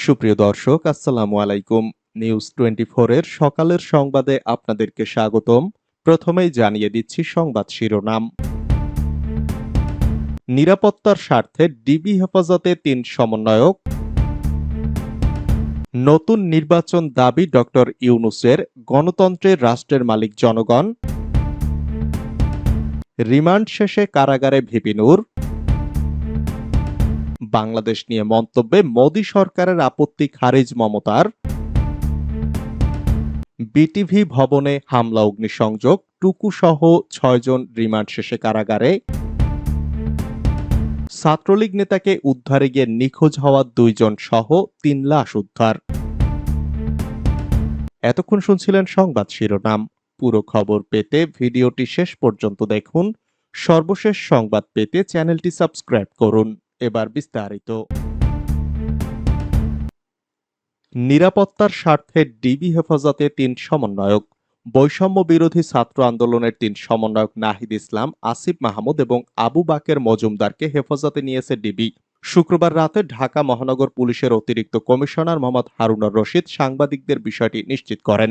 সুপ্রিয় দর্শক, আসসালামু আলাইকুম। নিউজ টোয়েন্টি এর সকালের সংবাদে আপনাদেরকে স্বাগতম। প্রথমেই জানিয়ে দিচ্ছি সংবাদ শিরোনাম। নিরাপত্তার স্বার্থে ডিবি হেফাজতে তিন সমন্বয়ক। নতুন নির্বাচন দাবি ডক্টর ইউনুসের গণতন্ত্রের রাষ্ট্রের মালিক জনগণ। রিমান্ড শেষে কারাগারে ভিপিনুর বাংলাদেশ নিয়ে মন্তব্যে মোদী সরকারের আপত্তি খারিজ মমতার। বিটিভি ভবনে হামলা, অগ্নিসংযোগ টুকু সহ ছয়জন রিমান্ড শেষে কারাগারে। ছাত্রলীগ নেতাকে উদ্ধারে গিয়ে নিখোঁজ হওয়া দুইজন সহ তিন লাশ উদ্ধার। এতক্ষণ শুনছিলেন সংবাদ শিরোনাম। পুরো খবর পেতে ভিডিওটি শেষ পর্যন্ত দেখুন। সর্বশেষ সংবাদ পেতে চ্যানেলটি সাবস্ক্রাইব করুন। এবার বিস্তারিত। নিরাপত্তার স্বার্থে ডিবি হেফাজতে তিন সমন্বয়ক, বৈষম্য বিরোধী ছাত্র আন্দোলনের তিন সমন্বয়ক নাহিদ ইসলাম, আসিফ মাহমুদ এবং আবু বাকের মজুমদারকে হেফাজতে নিয়েছে ডিবি। শুক্রবার রাতে ঢাকা মহানগর পুলিশের অতিরিক্ত কমিশনার মোহাম্মদ হারুনার রশিদ সাংবাদিকদের বিষয়টি নিশ্চিত করেন।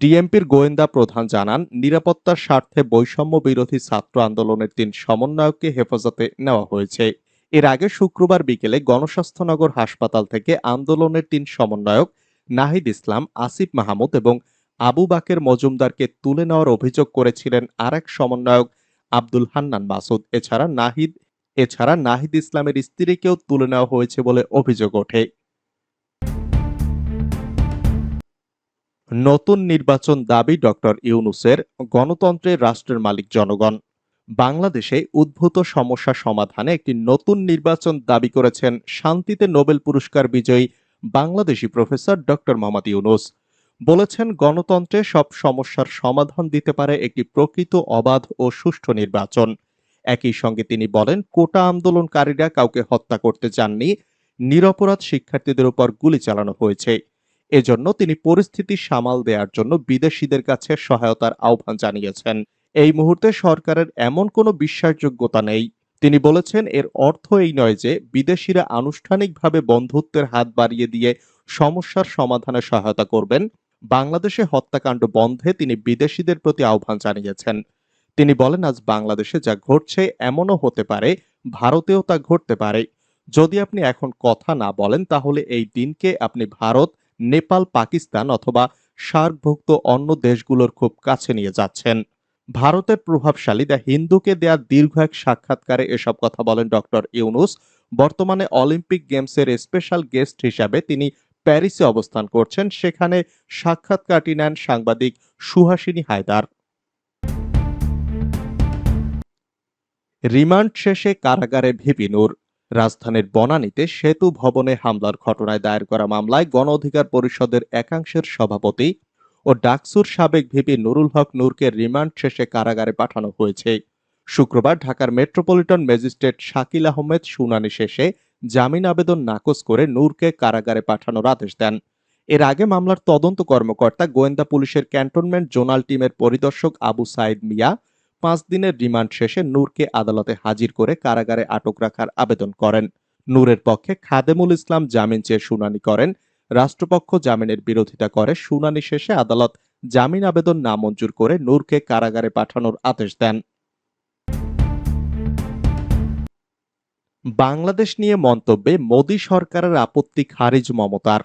ডিএমপির গোয়েন্দা প্রধান জানান, নিরাপত্তার স্বার্থে বৈষম্য বিরোধী ছাত্র আন্দোলনের তিন সমন্বয়ককে হেফাজতে নেওয়া হয়েছে। এর আগে শুক্রবার বিকেলে গণস্বাস্থ্যনগর হাসপাতাল থেকে আন্দোলনের তিন সমন্বয়ক নাহিদ ইসলাম, আসিফ মাহমুদ এবং আবু বাকের মজুমদারকে তুলে নেওয়ার অভিযোগ করেছিলেন আরেক সমন্বয়ক আব্দুল হান্নান মাসুদ। এছাড়া নাহিদ এছাড়া নাহিদ ইসলামের স্ত্রীকেও তুলে নেওয়া হয়েছে বলে অভিযোগ ওঠে। নতুন নির্বাচন দাবি ডক্টর ইউনুসের, গণতন্ত্রের রাষ্ট্রের মালিক জনগণ। বাংলাদেশে উদ্ভূত সমস্যা সমাধানে একটি নতুন নির্বাচন দাবি করেছেন শান্তিতে নোবেল পুরস্কার বিজয়ী বাংলাদেশি প্রফেসর ডক্টর মোহাম্মদ ইউনুস। বলেছেন, গণতন্ত্রে সব সমস্যার সমাধান দিতে পারে একটি প্রকৃত অবাধ ও সুষ্ঠু নির্বাচন। একই সঙ্গে তিনি বলেন, কোটা আন্দোলনকারীরা কাউকে হত্যা করতে চাননি, নিরপরাধ শিক্ষার্থীদের উপর গুলি চালানো হয়েছে। এজন্য তিনি পরিস্থিতি সামাল দেওয়ার জন্য বিদেশিদের কাছে সহায়তার আহ্বান জানিয়েছেন। এই মুহূর্তে সরকারের এমন কোনো বিশ্বাসযোগ্যতা নেই। তিনি বলেছেন, এর অর্থ এই নয় যে বিদেশিরা আনুষ্ঠানিকভাবে বন্ধুত্বের হাত বাড়িয়ে দিয়ে সমস্যার সমাধানে সহায়তা করবেন। বাংলাদেশে হত্যাকাণ্ড বন্ধে তিনি বিদেশিদের প্রতি আহ্বান জানিয়েছেন। তিনি বলেন, আজ বাংলাদেশে যা ঘটছে এমনও হতে পারে, ভারতেও তা ঘটতে পারে। যদি আপনি এখন কথা না বলেন, তাহলে এই দিনকে আপনি ভারত, নেপাল, পাকিস্তান অথবা সার্কভুক্ত অন্য দেশগুলোর খুব কাছে নিয়ে যাচ্ছেন। ভারতের প্রভাবশালী দ্য হিন্দুকে দেয়া দীর্ঘ এক সাক্ষাৎকারে এসব কথা বলেন ডক্টর ইউনুস। বর্তমানে অলিম্পিক গেমসের স্পেশাল গেস্ট হিসাবে তিনি প্যারিসে অবস্থান করছেন। সেখানে সাক্ষাৎকারটি নেন সাংবাদিক সুহাসিনী হায়দার। রিমান্ড শেষে কারাগারে ভিপিনুর রাজধানীর বনানীতে সেতু ভবনে হামলার ঘটনায় দায়ের করা মামলায় গণ অধিকার পরিষদের একাংশের সভাপতি ও ডাকসুর সাবেক ভিপি নুরুল হক নূরকে রিমান্ড শেষে কারাগারে পাঠানো হয়েছে। শুক্রবার ঢাকার মেট্রোপলিটন ম্যাজিস্ট্রেট শাকিল আহমেদ শুনানি শেষে জামিন আবেদন নাকচ করে নূরকে কারাগারে পাঠানোর আদেশ দেন। এর আগে মামলার তদন্ত কর্মকর্তা গোয়েন্দা পুলিশের ক্যান্টনমেন্ট জোনাল টিমের পরিদর্শক আবু সাইদ মিয়া পাঁচ দিনের রিমান্ড শেষে নূরকে আদালতে হাজির করে কারাগারে আটক রাখার আবেদন করেন। নূরের পক্ষে খাদেমুল ইসলাম জামিন চেয়ে শুনানি করেন রাষ্ট্রপক্ষ জামিনের বিরোধিতা করে, শুনানি শেষে আদালত জামিন আবেদন নামঞ্জুর করে নূরকে কারাগারে পাঠানোর আদেশ দেন। বাংলাদেশ নিয়ে মন্তব্যে মোদী সরকারের আপত্তি খারিজ মমতার।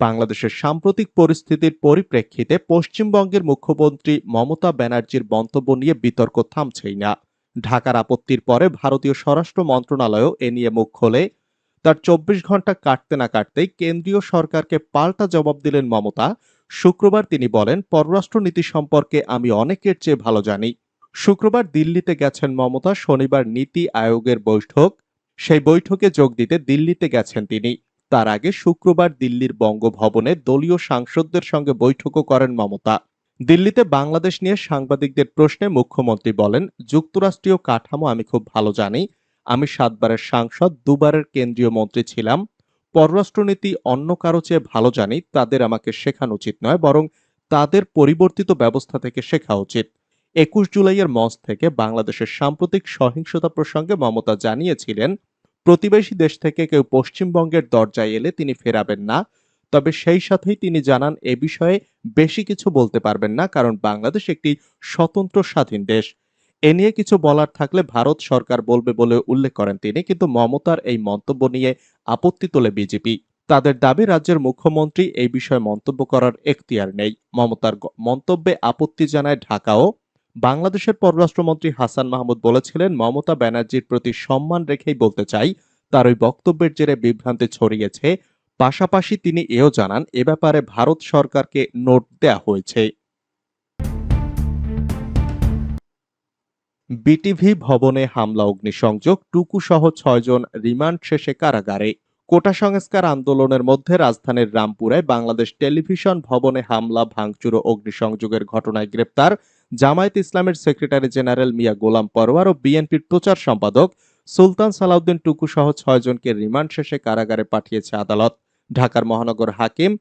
বাংলাদেশের সাম্প্রতিক পরিস্থিতির পরিপ্রেক্ষিতে পশ্চিমবঙ্গের মুখ্যমন্ত্রী মমতা ব্যানার্জির মন্তব্য নিয়ে বিতর্ক থামছেই না। ঢাকার আপত্তির পরে ভারতীয় স্বরাষ্ট্র মন্ত্রণালয়ও এ নিয়ে মুখ খোলে। তার চব্বিশ ঘণ্টা কাটতে না কাটতেই কেন্দ্রীয় সরকারকে পাল্টা জবাব দিলেন মমতা। শুক্রবার তিনি বলেন পররাষ্ট্রনীতি সম্পর্কে আমি অনেকের চেয়ে ভালো জানি। শুক্রবার দিল্লিতে গেছেন মমতা, শনিবার নীতি আয়োগের বৈঠক। সেই বৈঠকে যোগ দিতে দিল্লিতে গেছেন তিনি। তার আগে শুক্রবার দিল্লির বঙ্গভবনে দলীয় সাংসদদের সঙ্গে বৈঠকও করেন মমতা। দিল্লিতে বাংলাদেশ নিয়ে সাংবাদিকদের প্রশ্নে মুখ্যমন্ত্রী বলেন, যুক্তরাষ্ট্রীয় কাঠামো আমি খুব ভালো জানি আমি সাতবারের সাংসদ, দুবারের কেন্দ্রীয় মন্ত্রী ছিলাম। পররাষ্ট্রনীতি অন্য কারও চেয়ে ভালো জানি, তাদের আমাকে শেখানো উচিত নয়, বরং তাদের পরিবর্তিত ব্যবস্থা থেকে শেখা উচিত। একুশ জুলাইয়ের মঞ্চ থেকে বাংলাদেশের সাম্প্রতিক সহিংসতা প্রসঙ্গে মমতা জানিয়েছিলেন, প্রতিবেশী দেশ থেকে কেউ পশ্চিমবঙ্গের দরজায় এলে তিনি ফেরাবেন না। তবে সেই সাথেই তিনি জানান, এ বিষয়ে বেশি কিছু বলতে পারবেন না, কারণ বাংলাদেশ একটি স্বতন্ত্র স্বাধীন দেশ। এ নিয়ে কিছু বলার থাকলে ভারত সরকার বলবে বলে উল্লেখ করেন তিনি। কিন্তু মমতার এই মন্তব্য নিয়ে আপত্তি তোলে বিজেপি। তাদের দাবি, রাজ্যের মুখ্যমন্ত্রী এই বিষয়ে মন্তব্য করার এখতিয়ার নেই। মমতার মন্তব্যে আপত্তি জানায় ঢাকাও বাংলাদেশের পররাষ্ট্রমন্ত্রী হাসান মাহমুদ বলেছিলেন, মমতা ব্যানার্জির প্রতি সম্মান রেখেই বলতে চাই, তার ওই বক্তব্যের জেরে বিভ্রান্তি ছড়িয়েছে। পাশাপাশি তিনি এও জানান, এ ব্যাপারে ভারত সরকারকে নোট দেয়া হয়েছে। বিটিভি ভবনে হামলা, অগ্নিসংযোগ টুকু সহ ছয়জন রিমান্ড শেষে কারাগারে। কোটা সংস্কার আন্দোলনের মধ্যে রাজধানীর রামপুরায় বাংলাদেশ টেলিভিশন ভবনে হামলা, ভাঙচুর ও অগ্নিসংযোগের ঘটনায় গ্রেপ্তার জামায়াত ইসলামের সেক্রেটারি জেনারেল মিয়া গোলাম পরোয়ার ও বিএনপির প্রচার সম্পাদক সুলতান সালাউদ্দিন টুকু সহ ছয়জনকে রিমান্ড শেষে কারাগারে পাঠিয়েছে আদালত। ঢাকার মহানগর হাকিম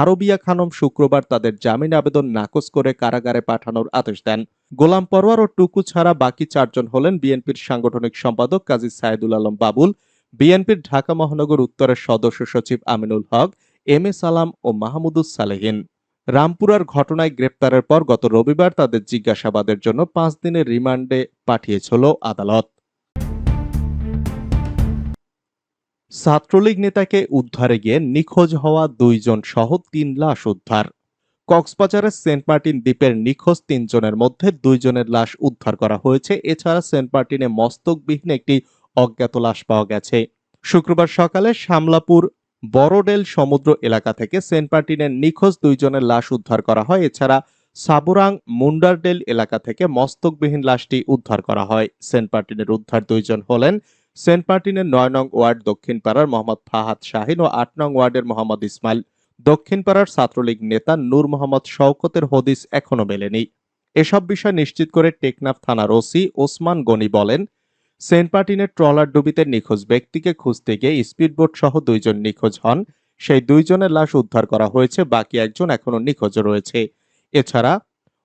আরবিয়া খানম শুক্রবার তাদের জামিন আবেদন নাকচ করে কারাগারে পাঠানোর আদেশ দেন। গোলাম পরোয়ার ও টুকু ছাড়া বাকি চারজন হলেন বিএনপির সাংগঠনিক সম্পাদক কাজী সাইদুল আলম বাবুল, বিএনপির ঢাকা মহানগর উত্তরের সদস্য সচিব আমিনুল হক, এম এ সালাম ও মাহমুদুস সালেহিন। রামপুরার ঘটনায় গ্রেপ্তারের পর গত রবিবার তাদের জিজ্ঞাসাবাদের জন্য পাঁচ দিনের রিমান্ডে পাঠিয়েছিল আদালত। ছাত্রলীগ নেতাকে উদ্ধারে গিয়ে নিখোঁজ হওয়া দুইজন সহ তিন লাশ উদ্ধার। কক্সবাজারের সেন্ট মার্টিন দ্বীপের নিখোঁজ তিনজনের মধ্যে দুইজনের লাশ উদ্ধার করা হয়েছে। এছাড়া সেন্ট মার্টিনে মস্তকবিহীন একটি অজ্ঞাত লাশ পাওয়া গেছে। শুক্রবার সকালে শামলাপুর বড়ডেল সমুদ্র এলাকা থেকে সেন্ট মার্টিনের নিখোঁজ দুইজনের লাশ উদ্ধার করা হয়। এছাড়া সাবুরাং মুন্ডারডেল এলাকা থেকে মস্তকবিহীন লাশটি উদ্ধার করা হয়। সেন্ট মার্টিনের উদ্ধার দুইজন হলেন সেন্ট মার্টিনের নয় নং ওয়ার্ড দক্ষিণ পাড়ার মোহাম্মদ ফাহাদ শাহিন ও আট নং ওয়ার্ডের মোহাম্মদ ইসমাইল। দক্ষিণ পাড়ার ছাত্রলীগ নেতা নূর মোহাম্মদ শওকতের হদিস এখনও মেলেনি। এসব বিষয় নিশ্চিত করে টেকনাফ থানার ওসি ওসমান গনি বলেন, সেন্ট মার্টিনের ট্রলার ডুবিতে নিখোঁজ ব্যক্তিকে খুঁজতে গিয়ে স্পিডবোট সহ দুইজন নিখোঁজ হন। সেই দুইজনের লাশ উদ্ধার করা হয়েছে, বাকি একজন এখনও নিখোঁজ রয়েছে। এছাড়া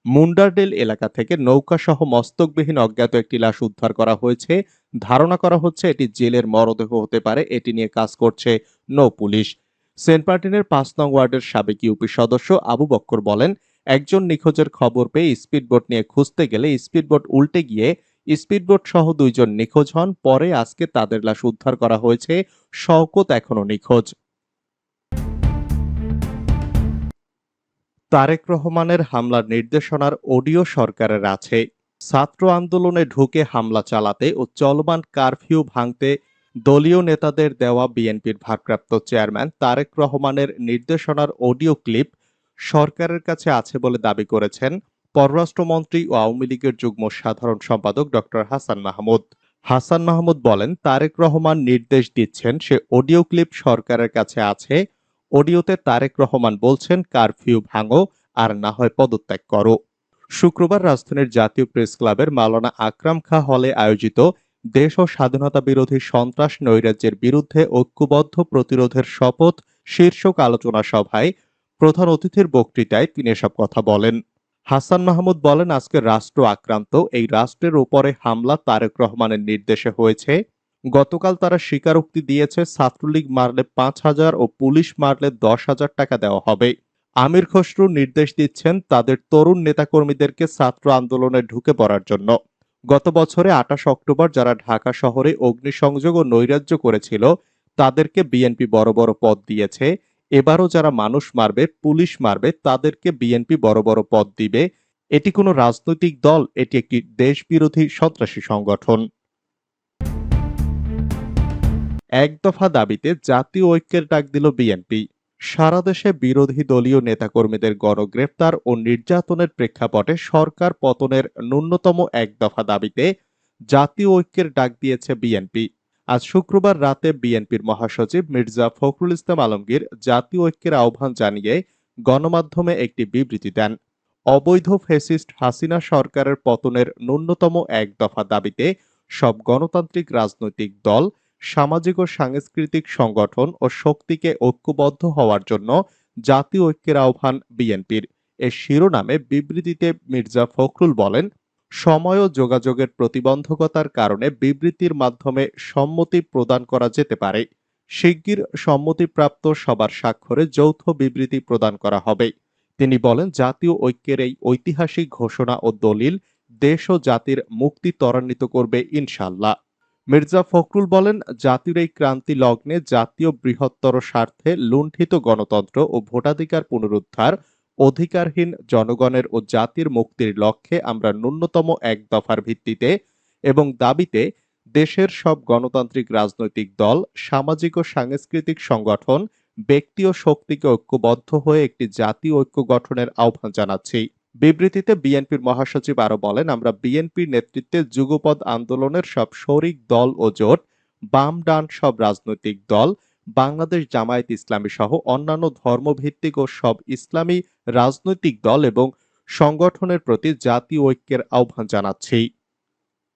মুন্ডারডেল এলাকা থেকে নৌকা সহ মস্তকবিহীন অজ্ঞাত একটি লাশ উদ্ধার করা হয়েছে। ধারণা করা হচ্ছে এটি জেলের মরদেহ হতে পারে। এটি নিয়ে কাজ করছে নৌ পুলিশ। সেন্ট মার্টিনের পাঁচ নং ওয়ার্ডের সাবেক ইউপি সদস্য আবু বক্কর বলেন, একজন নিখোঁজের খবর পেয়ে স্পিডবোট নিয়ে খুঁজতে গেলে স্পিডবোট উল্টে গিয়ে স্পিডবোট সহ দুইজন নিখোঁজ হন। পরে আজকে তাদের লাশ উদ্ধার করা হয়েছে। শওকত এখনও নিখোঁজ। তারেক রহমানের হামলার নির্দেশনার অডিও সরকারের আছে। ছাত্র আন্দোলনে ঢুকে হামলা চালাতে ও চলমান কারফিউ ভাঙতে দলীয় নেতাদের দেওয়া বিএনপির ভারপ্রাপ্ত চেয়ারম্যান তারেক রহমানের নির্দেশনার অডিও ক্লিপ সরকারের কাছে আছে বলে দাবি করেছেন পররাষ্ট্রমন্ত্রী ও আওয়ামী লীগের যুগ্ম সাধারণ সম্পাদক ডক্টর হাসান মাহমুদ। হাসান মাহমুদ বলেন, তারেক রহমান নির্দেশ দিচ্ছেন সে অডিও ক্লিপ সরকারের কাছে আছে অডিওতে তারেক রহমান বলছেন, কারফিউ ভাঙো আর না হয় পদত্যাগ করো। শুক্রবার রাজধানীর জাতীয় প্রেস ক্লাবের মাওলানা আকরাম খা হলে আয়োজিত দেশ ও স্বাধীনতা বিরোধী সন্ত্রাস নৈরাজ্যের বিরুদ্ধে ঐক্যবদ্ধ প্রতিরোধের শপথ শীর্ষক আলোচনা সভায় প্রধান অতিথির বক্তৃতায় তিনি এসব কথা বলেন। হাসান মাহমুদ বলেন, আজকে রাষ্ট্র আক্রান্ত। এই রাষ্ট্রের উপরে হামলা তারেক রহমানের নির্দেশে হয়েছে। গতকাল তারা স্বীকারোক্তি দিয়েছে, ছাত্রলীগ মারলে পাঁচ হাজার ও পুলিশ মারলে দশ হাজার টাকা দেওয়া হবে। আমির খসরু নির্দেশ দিচ্ছেন তাদের তরুণ নেতাকর্মীদেরকে ছাত্র আন্দোলনে ঢুকে পড়ার জন্য। গত বছরে আঠাশ অক্টোবর যারা ঢাকা শহরে অগ্নিসংযোগ ও নৈরাজ্য করেছিল, তাদেরকে বিএনপি বড় বড় পদ দিয়েছে। এবারও যারা মানুষ মারবে, পুলিশ মারবে, তাদেরকে বিএনপি বড় বড় পদ দিবে। এটি কোনো রাজনৈতিক দল, এটি একটি দেশবিরোধী সন্ত্রাসী সংগঠন। এক দফা দাবিতে জাতীয় ঐক্যের ডাক দিল বিএনপি। সারা দেশে বিরোধী দলীয় নেতাকর্মীদের গণগ্রেফতার ও নির্যাতনের প্রেক্ষাপটে সরকার পতনের ন্যূনতম এক দফা দাবিতে জাতীয় ঐক্যের ডাক দিয়েছে বিএনপি। আজ শুক্রবার রাতে বিএনপির মহাসচিব মির্জা ফখরুল ইসলাম আলমগীর জাতীয় ঐক্যের আহ্বান জানিয়ে গণমাধ্যমে একটি বিবৃতি দেন। অবৈধ ফেসিস্ট হাসিনা সরকারের পতনের ন্যূনতম এক দফা দাবিতে সব গণতান্ত্রিক রাজনৈতিক দল সামাজিক ও সাংস্কৃতিক সংগঠন ও শক্তিকে ঐক্যবদ্ধ হওয়ার জন্য জাতীয় ঐক্যের আহ্বান বিএনপির। এ শিরোনামে বিবৃতিতে মির্জা ফখরুল বলেন, সময় ও যোগাযোগের প্রতিবন্ধকতার কারণে বিবৃতির মাধ্যমে সম্মতি প্রদান করা যেতে পারে। শিগগির সম্মতিপ্রাপ্ত সবার স্বাক্ষরে যৌথ বিবৃতি প্রদান করা হবে। তিনি বলেন, জাতীয় ঐক্যের এই ঐতিহাসিক ঘোষণা ও দলিল দেশ ও জাতির মুক্তি ত্বরান্বিত করবে ইনশাল্লাহ মির্জা ফখরুল বলেন, জাতির এই ক্রান্তি লগ্নে জাতীয় বৃহত্তর স্বার্থে লুণ্ঠিত গণতন্ত্র ও ভোটাধিকার পুনরুদ্ধার অধিকারহীন জনগণের ও জাতির মুক্তির লক্ষ্যে আমরা ন্যূনতম এক দফার ভিত্তিতে এবং দাবিতে দেশের সব গণতান্ত্রিক রাজনৈতিক দল, সামাজিক ও সাংস্কৃতিক সংগঠন, ব্যক্তি ও শক্তিকে ঐক্যবদ্ধ হয়ে একটি জাতীয় ঐক্য গঠনের আহ্বান জানাচ্ছি। বিবৃতিতে বিএনপির মহাসচিব আরও বলেন, আমরা বিএনপির নেতৃত্বে যুগপদ আন্দোলনের সব শরিক দল ও জোট, বাম ডান সব রাজনৈতিক দল, বাংলাদেশ জামায়াত ইসলামী সহ অন্যান্য ধর্মভিত্তিক ও সব ইসলামী রাজনৈতিক দল এবং সংগঠনের প্রতি জাতীয় ঐক্যের আহ্বান জানাচ্ছি।